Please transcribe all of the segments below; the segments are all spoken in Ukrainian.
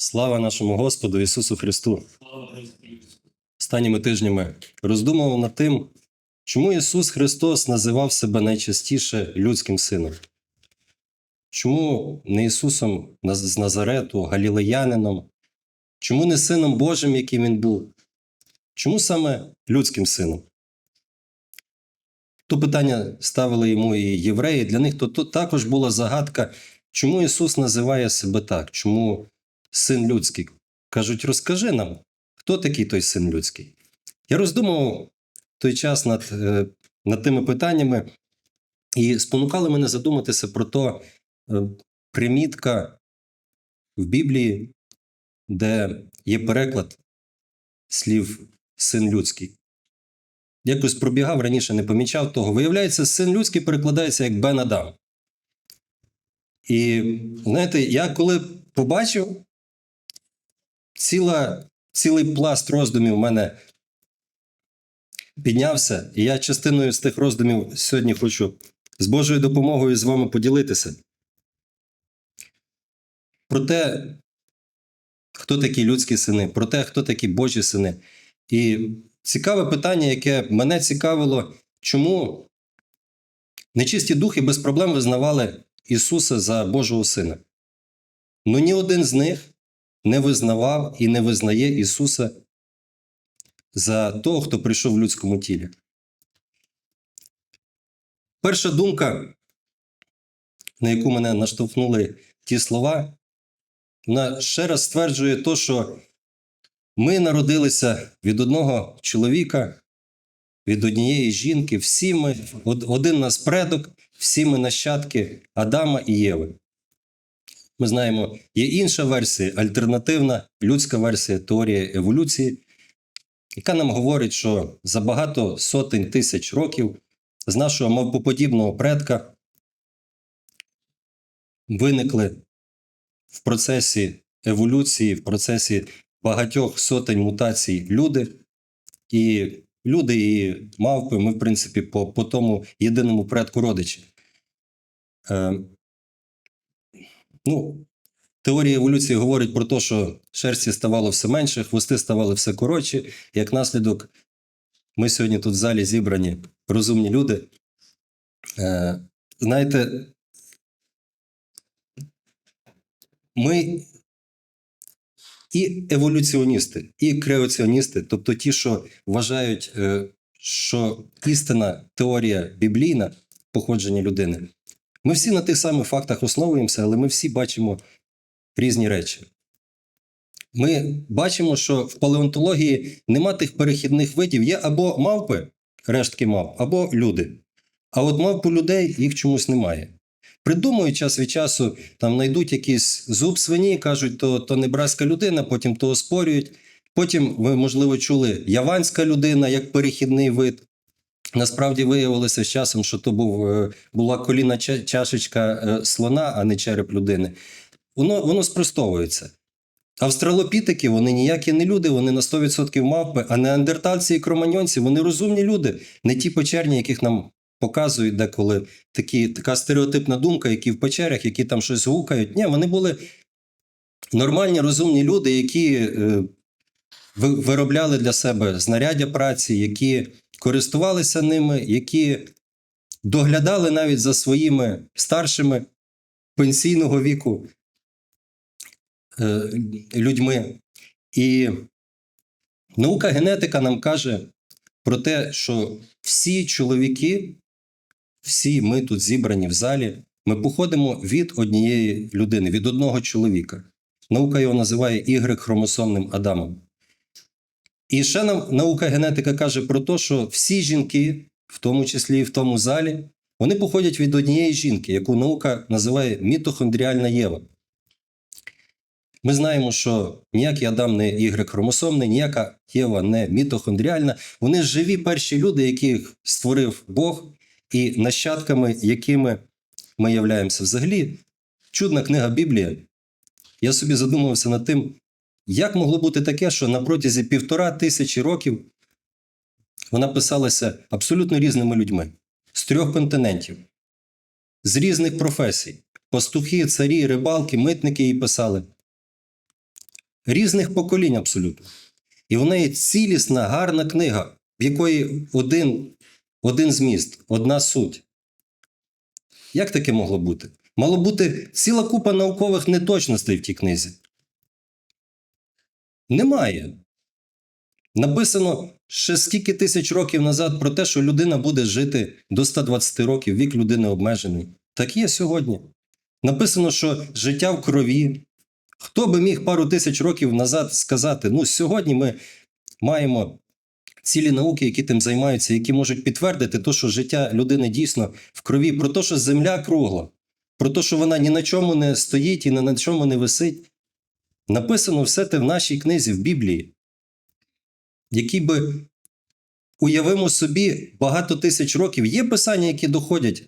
Слава нашому Господу Ісусу Христу! Останніми тижнями роздумував над тим, чому Ісус Христос називав себе найчастіше людським сином. Чому не Ісусом з Назарету, Галілеянином? Чому не Сином Божим, яким Він був? Чому саме людським сином? То питання ставили йому і євреї. Для них то, то також була загадка, чому Ісус називає себе так, чому син людський. Кажуть, розкажи нам, хто такий той син людський. Я роздумував той час над, е, над тими питаннями, і спонукали мене задуматися про то, е, примітка в Біблії, де є переклад слів син людський. Якось пробігав раніше, не помічав того. Виявляється, син людський перекладається як Бен Адам. І знаєте, я коли побачив, ціла, цілий пласт роздумів в мене піднявся, і я частиною з тих роздумів сьогодні хочу з Божою допомогою з вами поділитися. Про те, хто такі людські сини, про те, хто такі Божі сини. І цікаве питання, яке мене цікавило, чому нечисті духи без проблем визнавали Ісуса за Божого Сина. Ну ні один з них не визнавав і не визнає Ісуса за того, хто прийшов в людському тілі. Перша думка, на яку мене наштовхнули ті слова, вона ще раз стверджує то, що ми народилися від одного чоловіка, від однієї жінки, всі ми, один нас предок, всі ми нащадки Адама і Єви. Ми знаємо, є інша версія, альтернативна людська версія теорії еволюції, яка нам говорить, що за багато сотень тисяч років з нашого мавпоподібного предка виникли в процесі еволюції, в процесі багатьох сотень мутацій люди. І люди і мавпи, ми, в принципі, по, по тому єдиному предку родичі. Е, ну, теорія еволюції говорить про те, що шерсті ставало все менше, хвости ставали все коротші. Як наслідок, ми сьогодні тут в залі зібрані розумні люди. Е, знаєте, ми і еволюціоністи, і креаціоністи, тобто ті, що вважають, е, що істина теорія біблійна походження людини. Ми всі на тих самих фактах основуємося, але ми всі бачимо різні речі. Ми бачимо, що в палеонтології нема тих перехідних видів, є або мавпи, рештки мавп, або люди. А от мавпу людей їх чомусь немає. Придумують час від часу, там знайдуть якийсь зуб свині, кажуть, то, то небраська людина, потім то оспорюють. Потім ви, можливо, чули яванська людина як перехідний вид. Насправді виявилося з часом, що то був, е, була коліна чашечка е, слона, а не череп людини. Воно, воно спростовується. Австралопітики вони ніякі не люди, вони на 100% мавпи, а неандертальці і кроманьонці вони розумні люди, не ті печерні, яких нам показують деколи такі, така стереотипна думка, які в печерях, які там щось гукають. Ні, вони були нормальні, розумні люди, які е, виробляли для себе знаряддя праці, які користувалися ними, які доглядали навіть за своїми старшими пенсійного віку е, людьми. І наука генетика нам каже про те, що всі чоловіки, всі ми тут зібрані в залі, ми походимо від однієї людини, від одного чоловіка. Наука його називає Y-хромосомним Адамом. І ще нам наука генетика каже про те, що всі жінки, в тому числі і в тому залі, вони походять від однієї жінки, яку наука називає мітохондріальна Єва. Ми знаємо, що ніякий Адам не Y-хромосомний, ніяка Єва не мітохондріальна. Вони живі перші люди, яких створив Бог, і нащадками, якими ми являємося. Взагалі, чудна книга Біблія. Я собі задумався над тим, як могло бути таке, що на протязі півтора тисячі років вона писалася абсолютно різними людьми з трьох континентів, з різних професій. Пастухи, царі, рибалки, митники її писали. різних поколінь абсолютно. І в неї цілісна, гарна книга, в якої один, один зміст, одна суть. Як таке могло бути? Мало бути ціла купа наукових неточностей в тій книзі. Немає. Написано ще скільки тисяч років назад про те, що людина буде жити до 120 років, вік людини обмежений. Так є сьогодні. Написано, що життя в крові. Хто би міг пару тисяч років назад сказати: ну, сьогодні ми маємо цілі науки, які тим займаються, які можуть підтвердити те, що життя людини дійсно в крові, про те, що земля кругла, про те, що вона ні на чому не стоїть і ні на чому не висить. Написано все те в нашій книзі, в Біблії, які би уявимо собі багато тисяч років. Є писання, які доходять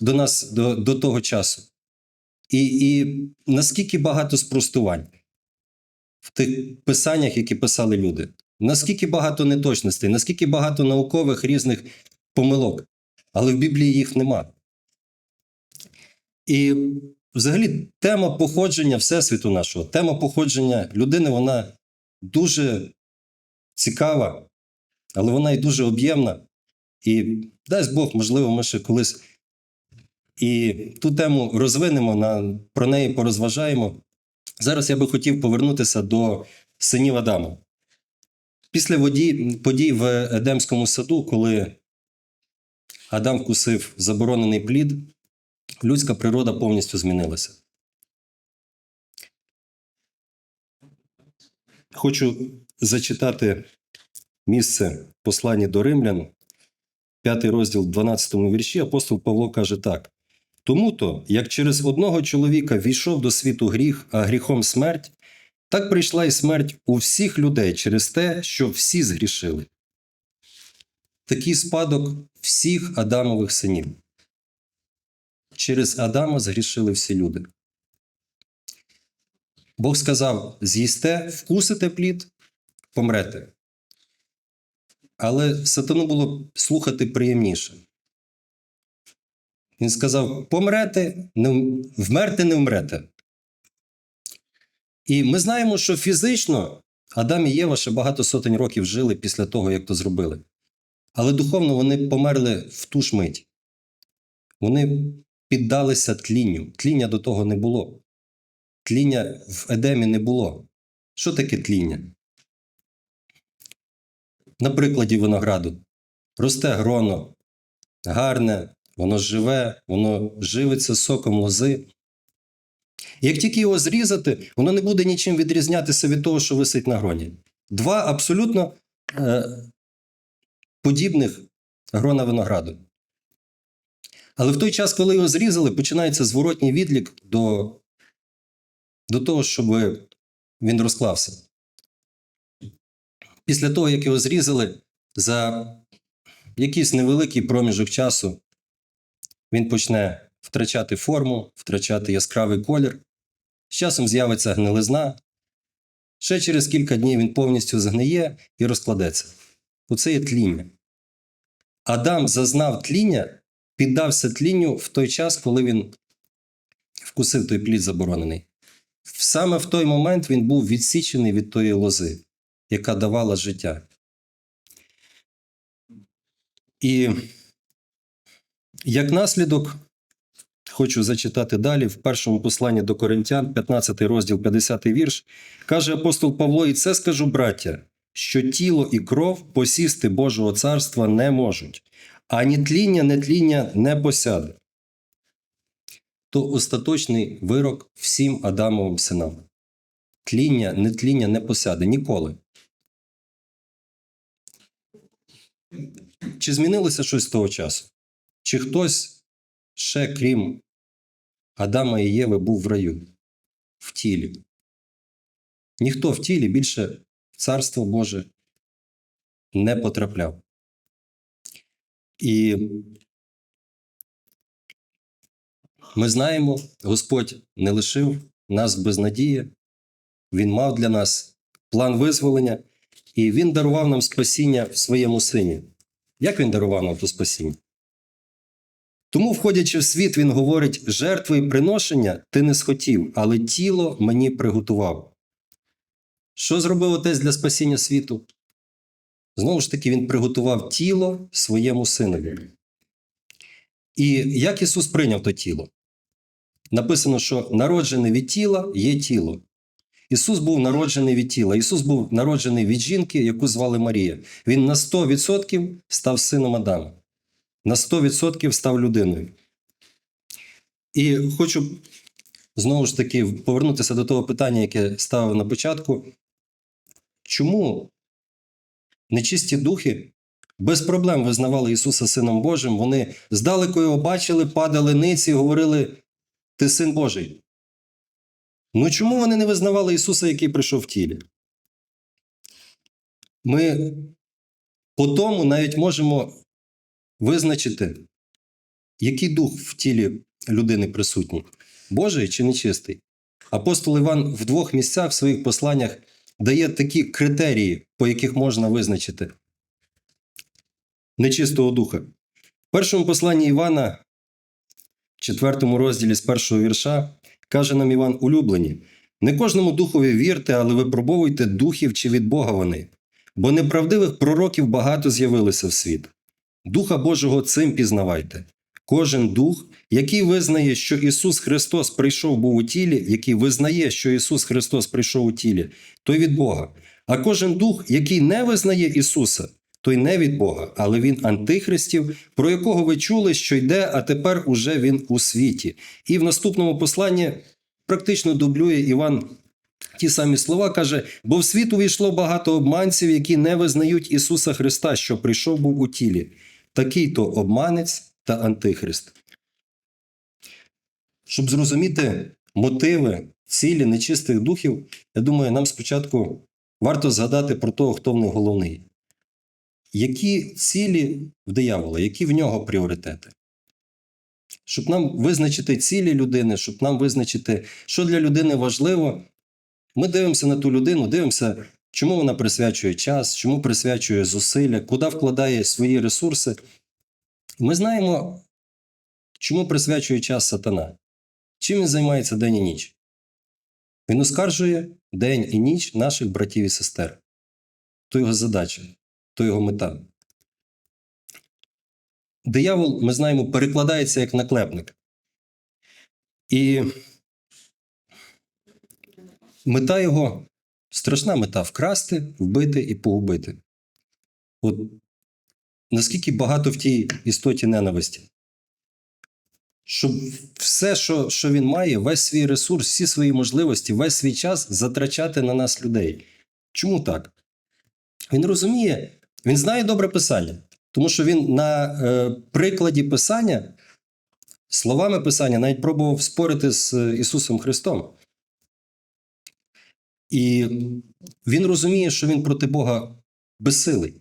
до нас до, до того часу. І, і наскільки багато спростувань в тих писаннях, які писали люди, наскільки багато неточностей, наскільки багато наукових різних помилок, але в Біблії їх нема. І взагалі тема походження Всесвіту нашого, тема походження людини, вона дуже цікава, але вона і дуже об'ємна. І дасть Бог, можливо, ми ще колись і ту тему розвинемо, на, про неї порозважаємо. Зараз я би хотів повернутися до синів Адама. Після воді, подій в Едемському саду, коли Адам вкусив заборонений плід, людська природа повністю змінилася. Хочу зачитати місце в посланні до римлян, п'ятий розділ, 12 вірші. Апостол Павло каже так: Тому то, як через одного чоловіка війшов до світу гріх, а гріхом смерть, так прийшла і смерть у всіх людей через те, що всі згрішили. Такий спадок всіх Адамових синів. Через Адама згрішили всі люди. Бог сказав: з'їсте, вкусите плід, помрете. Але сатану було слухати приємніше. Він сказав: помрете, не вм- вмерти не вмрете. І ми знаємо, що фізично Адам і Єва ще багато сотень років жили після того, як то зробили. Але духовно вони померли в ту ж мить. Вони піддалися тлінню. Тління до того не було. Тління в Едемі не було. Що таке тління? На прикладі винограду. Росте гроно, гарне, воно живе, воно живиться соком лози. Як тільки його зрізати, воно не буде нічим відрізнятися від того, що висить на гроні. Два абсолютно е, подібних грона винограду. Але в той час, коли його зрізали, починається зворотній відлік до, до того, щоб він розклався. Після того, як його зрізали, за якийсь невеликий проміжок часу він почне втрачати форму, втрачати яскравий колір. З часом з'явиться гнилизна. Ще через кілька днів він повністю згниє і розкладеться. Оце є тління. Адам зазнав тління, піддався тлінню в той час, коли він вкусив той плід заборонений. Саме в той момент він був відсічений від тої лози, яка давала життя. І як наслідок, хочу зачитати далі в першому посланні до Коринтян, 15 розділ, 50 вірш, каже апостол Павло: І це скажу, браття, що тіло і кров посісти Божого царства не можуть, ані тління, не тління не посяде. То остаточний вирок всім Адамовим синам. Тління, не тління не посяде ніколи. Чи змінилося щось з того часу? Чи хтось ще, крім Адама і Єви, був в раю в тілі? Ніхто в тілі більше в Царство Боже не потрапляв. І ми знаємо, Господь не лишив нас без надії, Він мав для нас план визволення, і Він дарував нам спасіння в своєму сині. Як він дарував нам то спасіння? Тому, входячи в світ, він говорить: жертви і приношення ти не схотів, але тіло мені приготував. Що зробив отець для спасіння світу? Знову ж таки, він приготував тіло своєму синові. І як Ісус прийняв то тіло? Написано, що народжений від тіла є тіло. Ісус був народжений від тіла. Ісус був народжений від жінки, яку звали Марія. Він на 100% став сином Адама. На 100% став людиною. І хочу знову ж таки повернутися до того питання, яке ставив на початку. Чому нечисті духи без проблем визнавали Ісуса Сином Божим? Вони здалеку його бачили, падали ниці і говорили: Ти син Божий. Ну чому вони не визнавали Ісуса, який прийшов в тілі? Ми по тому навіть можемо визначити, який дух в тілі людини присутній Божий чи нечистий. Апостол Іван в двох місцях в своїх посланнях дає такі критерії, по яких можна визначити нечистого духа. В першому посланні Івана, в четвертому розділі з першого вірша, каже нам Іван улюблені: не кожному духові вірте, але випробовуйте духів, чи від Бога вони, бо неправдивих пророків багато з'явилося в світ. Духа Божого цим пізнавайте. Кожен дух, який визнає, що Ісус Христос прийшов був у тілі, який визнає, що Ісус Христос прийшов у тілі, той від Бога. А кожен дух, який не визнає Ісуса, той не від Бога, але він антихристів, про якого ви чули, що йде, а тепер уже він у світі. І в наступному посланні практично дублює Іван ті самі слова, каже: бо в світ увійшло багато обманців, які не визнають Ісуса Христа, що прийшов був у тілі. Такий то обманець та антихрист. Щоб зрозуміти мотиви, цілі нечистих духів, я думаю, нам спочатку варто згадати про того, хто в них головний. Які цілі в диявола, які в нього пріоритети? Щоб нам визначити цілі людини, щоб нам визначити, що для людини важливо, ми дивимося на ту людину, дивимося, чому вона присвячує час, чому присвячує зусилля, куди вкладає свої ресурси. Ми знаємо, чому присвячує час сатана. Чим він займається день і ніч? Він оскаржує день і ніч наших братів і сестер. То його задача, то його мета. Диявол, ми знаємо, перекладається як наклепник. І мета його страшна мета вкрасти, вбити і погубити. От наскільки багато в тій істоті ненависті. Щоб все, що, що він має, весь свій ресурс, всі свої можливості, весь свій час затрачати на нас людей. Чому так? Він розуміє, він знає добре писання, тому що він на е, прикладі писання, словами писання, навіть пробував спорити з е, Ісусом Христом. І він розуміє, що він проти Бога безсилий.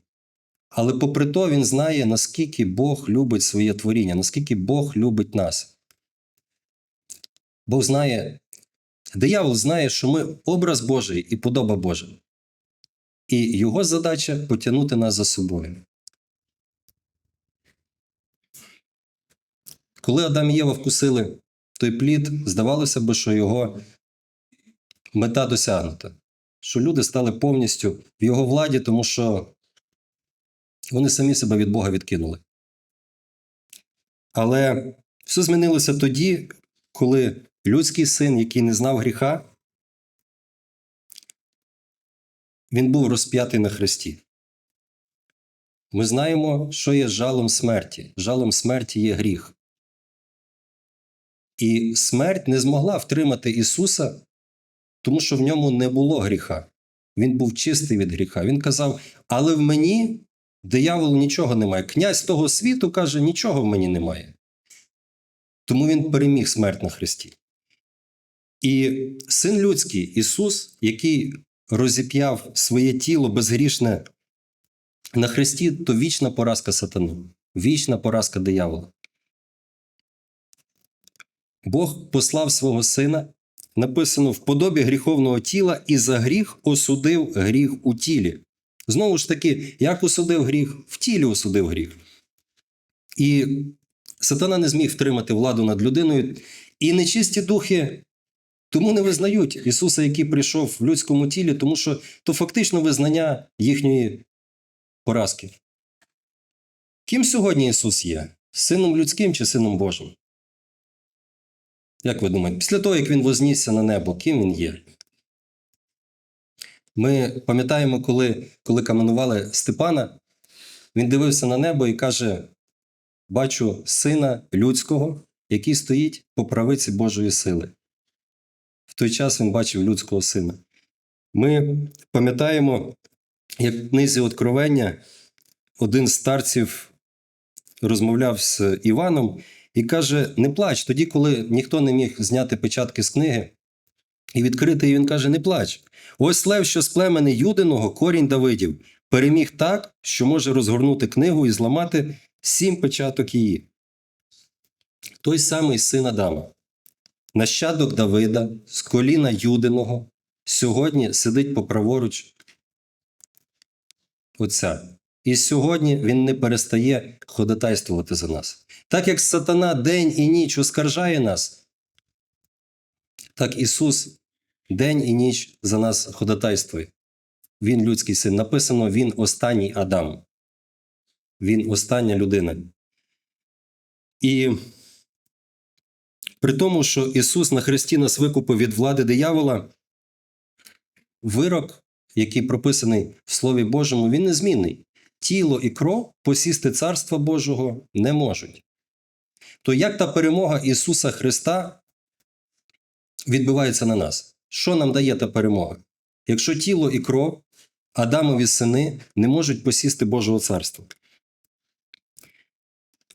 Але попри то він знає, наскільки Бог любить своє творіння, наскільки Бог любить нас. Бог знає, диявол знає, що ми образ Божий і подоба Божа. І його задача потягнути нас за собою. Коли Адам і Єва вкусили той плід, здавалося б, що його мета досягнута, що люди стали повністю в його владі, тому що вони самі себе від Бога відкинули. Але все змінилося тоді, коли людський син, який не знав гріха, він був розп'ятий на хресті. Ми знаємо, що є жалом смерті. Жалом смерті є гріх. І смерть не змогла втримати Ісуса, тому що в ньому не було гріха. Він був чистий від гріха. Він казав: але в мені дияволу нічого немає. Князь того світу каже, нічого в мені немає. Тому він переміг смерть на Христі. І син людський Ісус, який розіп'яв своє тіло безгрішне на Христі, то вічна поразка сатани, вічна поразка диявола. Бог послав свого сина, написано в подобі гріховного тіла, і за гріх осудив гріх у тілі. Знову ж таки, як осудив гріх? В тілі осудив гріх. І сатана не зміг втримати владу над людиною, і нечисті духи Тому не визнають Ісуса, який прийшов в людському тілі, тому що то фактично визнання їхньої поразки. Ким сьогодні Ісус є? Сином людським чи сином Божим? Як ви думаєте, після того, як Він вознісся на небо, ким він є? Ми пам'ятаємо, коли, коли каменували Степана, він дивився на небо і каже: Бачу сина людського, який стоїть по правиці Божої сили. В той час він бачив людського сина. Ми пам'ятаємо, як в книзі Откровення один з старців розмовляв з Іваном і каже: Не плач, тоді, коли ніхто не міг зняти печатки з книги і відкрити її, він каже: Не плач. Ось лев, що з племени Юдиного, корінь Давидів, переміг так, що може розгорнути книгу і зламати сім печаток її. Той самий син Адама, нащадок Давида, з коліна Юдиного, сьогодні сидить по праворуч Отця. І сьогодні він не перестає ходатайствувати за нас. Так як сатана день і ніч оскаржає нас, так Ісус день і ніч за нас ходатайствує. Він людський син. Написано, Він останній Адам. Він остання людина. І при тому, що Ісус на Христі нас викупив від влади диявола, вирок, який прописаний в Слові Божому, він незмінний. Тіло і кров посісти Царства Божого не можуть. То як та перемога Ісуса Христа відбувається на нас? Що нам дає та перемога? Якщо тіло і кров, Адамові сини не можуть посісти Божого царства.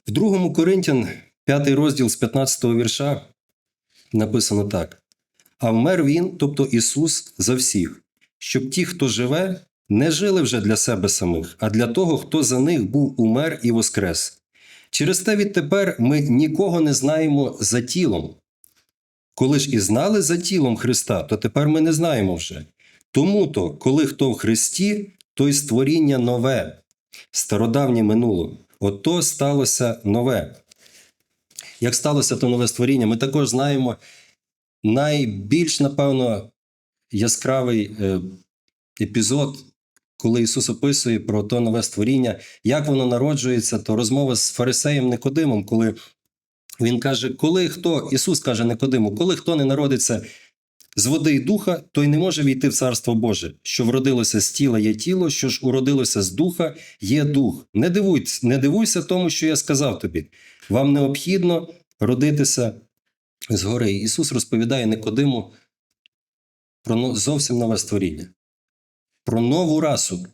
В 2 Коринтян, 5 розділ з 15 вірша, написано так: А вмер він, тобто Ісус, за всіх, щоб ті, хто живе, не жили вже для себе самих, а для того, хто за них був умер і воскрес. Через те відтепер ми нікого не знаємо за тілом. Коли ж і знали за тілом Христа, то тепер ми не знаємо вже. Тому то, коли хто в Христі, то й створіння нове, стародавнє минуло. Ото сталося нове. Як сталося то нове створіння, ми також знаємо найбільш, напевно, яскравий е, епізод, коли Ісус описує про то нове створіння, як воно народжується, то розмова з фарисеєм Никодимом, коли він каже, коли хто, Ісус каже Никодиму, коли хто не народиться з води і духа, той не може війти в Царство Боже. Що вродилося з тіла є тіло, що ж уродилося з духа є дух. Не дивуйся, не дивуйся тому, що я сказав тобі. Вам необхідно родитися згори. Ісус розповідає Никодиму про зовсім нове створіння, про нову расу,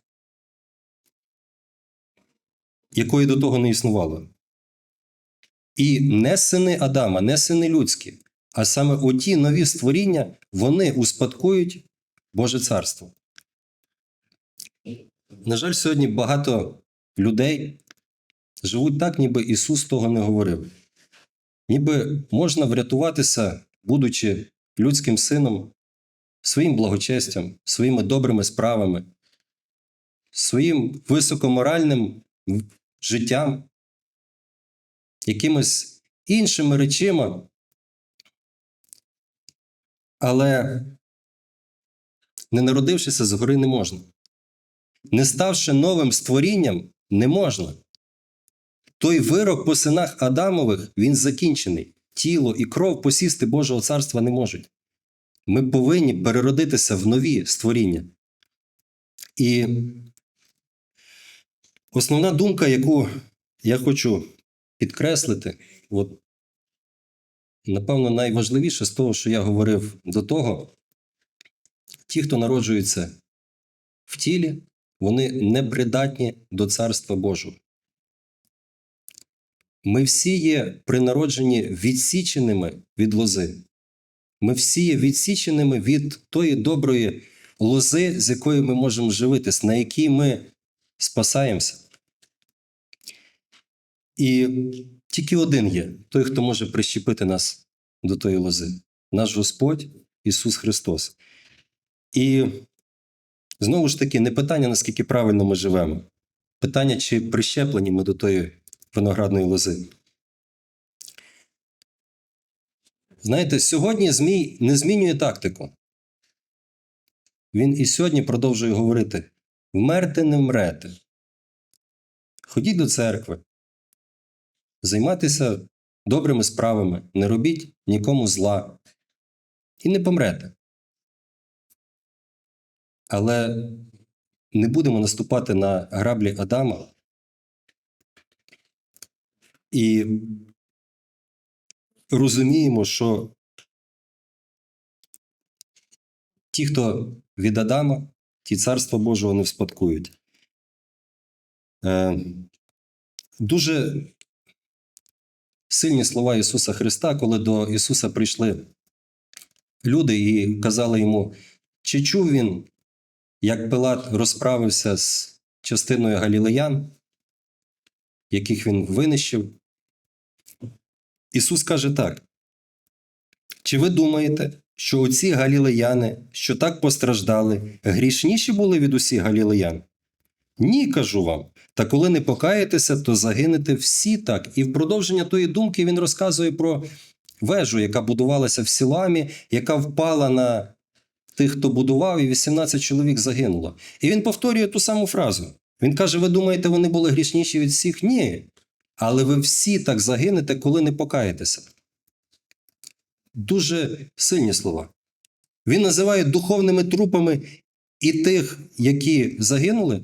якої до того не існувало. І не сини Адама, не сини людські, а саме оті нові створіння, вони успадкують Боже царство. На жаль, сьогодні багато людей живуть так, ніби Ісус того не говорив. Ніби можна врятуватися, будучи людським сином, своїм благочестям, своїми добрими справами, своїм високоморальним життям, якимись іншими речима, але не народившися згори не можна. Не ставши новим створінням, не можна. Той вирок по синах Адамових він закінчений. Тіло і кров посісти Божого царства не можуть. Ми повинні переродитися в нові створіння. І основна думка, яку я хочу підкреслити, от, напевно, найважливіше з того, що я говорив до того, ті, хто народжується в тілі, вони не придатні до Царства Божого. Ми всі є при народженні відсіченими від лози. Ми всі є відсіченими від тої доброї лози, з якою ми можемо живитись, на якій ми спасаємося. І тільки один є той, хто може прищепити нас до тої лози наш Господь Ісус Христос. І знову ж таки, не питання, наскільки правильно ми живемо, питання, чи прищеплені ми до тої виноградної лози. Знаєте, сьогодні Змій не змінює тактику. Він і сьогодні продовжує говорити: вмерти не вмрете. Ходіть до церкви, займайтеся добрими справами, не робіть нікому зла і не помрете. Але не будемо наступати на граблі Адама і розуміємо, що ті, хто від Адама, ті царства Божого не вспадкують. Е, дуже сильні слова Ісуса Христа, коли до Ісуса прийшли люди і казали йому, чи чув він, як Пилат розправився з частиною галілеян, яких він винищив. Ісус каже так: чи ви думаєте, що оці галілеяни, що так постраждали, грішніші були від усіх галілеян? Ні, кажу вам. Та коли не покаєтеся, то загинете всі так. І в продовження тої думки він розказує про вежу, яка будувалася в Сіламі, яка впала на тих, хто будував, і 18 чоловік загинуло. І він повторює ту саму фразу. Він каже: Ви думаєте, вони були грішніші від всіх? Ні. Але ви всі так загинете, коли не покаєтеся. Дуже сильні слова. Він називає духовними трупами і тих, які загинули,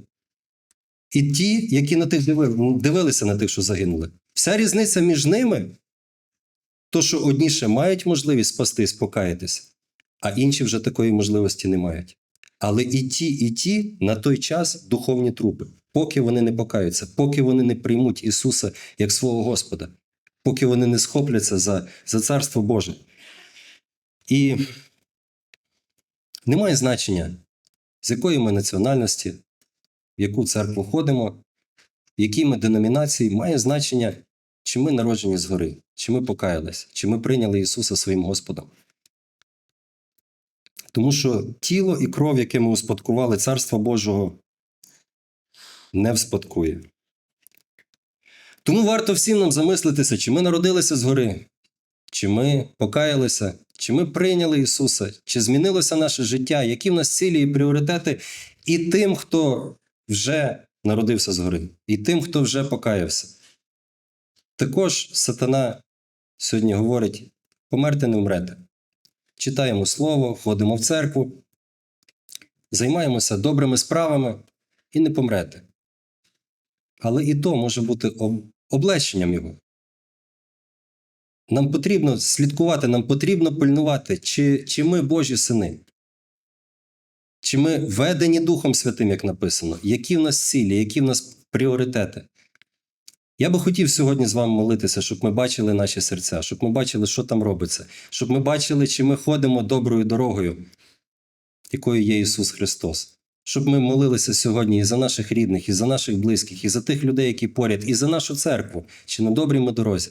і ті, які на тих диви- дивилися на тих, що загинули. Вся різниця між ними то, що одні ще мають можливість спастись, покаятися, а інші вже такої можливості не мають. Але і ті, і ті на той час духовні трупи, поки вони не покаються, поки вони не приймуть Ісуса як свого Господа, поки вони не схопляться за, за Царство Боже. І немає значення, з якої ми національності, в яку церкву ходимо, в якій ми деномінації, має значення, чи ми народжені згори, чи ми покаялись, чи ми прийняли Ісуса своїм Господом. Тому що тіло і кров, яке ми успадкували Царства Божого, не вспадкує. Тому варто всім нам замислитися, чи ми народилися згори, чи ми покаялися, чи ми прийняли Ісуса, чи змінилося наше життя, які в нас цілі і пріоритети, і тим, хто вже народився згори, і тим, хто вже покаявся. Також сатана сьогодні говорить: померти не вмрете. Читаємо слово, ходимо в церкву, займаємося добрими справами і не помрете. Але і то може бути об- облегченням його. Нам потрібно слідкувати, нам потрібно пильнувати, чи, чи ми Божі сини, чи ми ведені Духом Святим, як написано, які в нас цілі, які в нас пріоритети. Я би хотів сьогодні з вами молитися, щоб ми бачили наші серця, щоб ми бачили, що там робиться, щоб ми бачили, чи ми ходимо доброю дорогою, якою є Ісус Христос. Щоб ми молилися сьогодні і за наших рідних, і за наших близьких, і за тих людей, які поряд, і за нашу церкву, чи на добрій ми дорозі.